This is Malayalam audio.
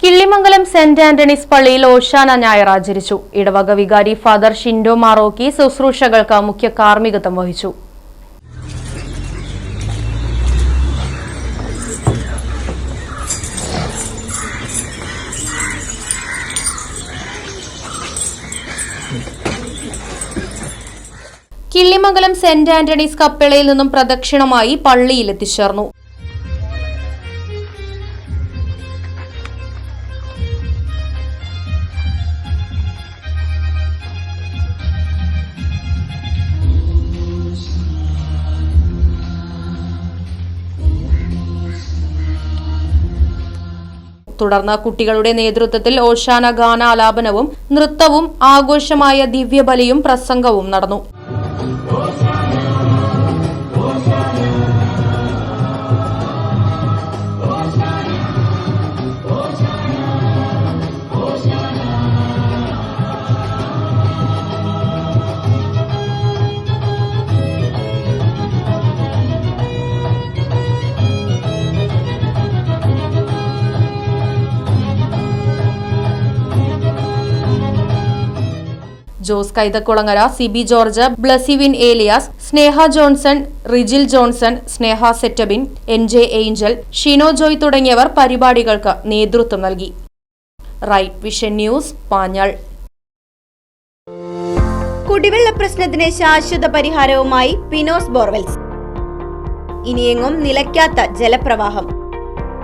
കിള്ളിമംഗലം സെന്റ് ആന്റണീസ് പള്ളിയിൽ ഓശാന ഞായർ ആചരിച്ചു ഇടവക വികാരി ഫാദർ ഷിൻഡോ മാറോക്കി ശുശ്രൂഷകൾക്ക് മുഖ്യ കാർമ്മികത്വം വഹിച്ചു. കിള്ളിമംഗലം സെന്റ് ആന്റണീസ് കപ്പേളയിൽ നിന്നും പ്രദക്ഷിണമായി പള്ളിയിൽ എത്തിച്ചേർന്നു. തുടർന്ന് കുട്ടികളുടെ നേതൃത്വത്തിൽ ഓശാന ഗാനാലാപനവും നൃത്തവും ആഘോഷമായ ദിവ്യബലിയും പ്രസംഗവും നടന്നു. Jose Kaithakulangara Siby George Blessvin Elias Sneha Johnson Rijil Johnson Sneha Setabin N J Angel Shino Joy തുടങ്ങിയവർ പരിപാടികൾക്ക് നേതൃത്വം നൽകി. Right vision news Panjal. കുടിവെള്ള പ്രശ്നത്തിന് ശാശ്വത പരിഹാരവുമായി പിനോസ് ബോർവെൽസ്. ഇനിയെങ്ങും നിലയ്ക്കാത്ത ജലപ്രവാഹം.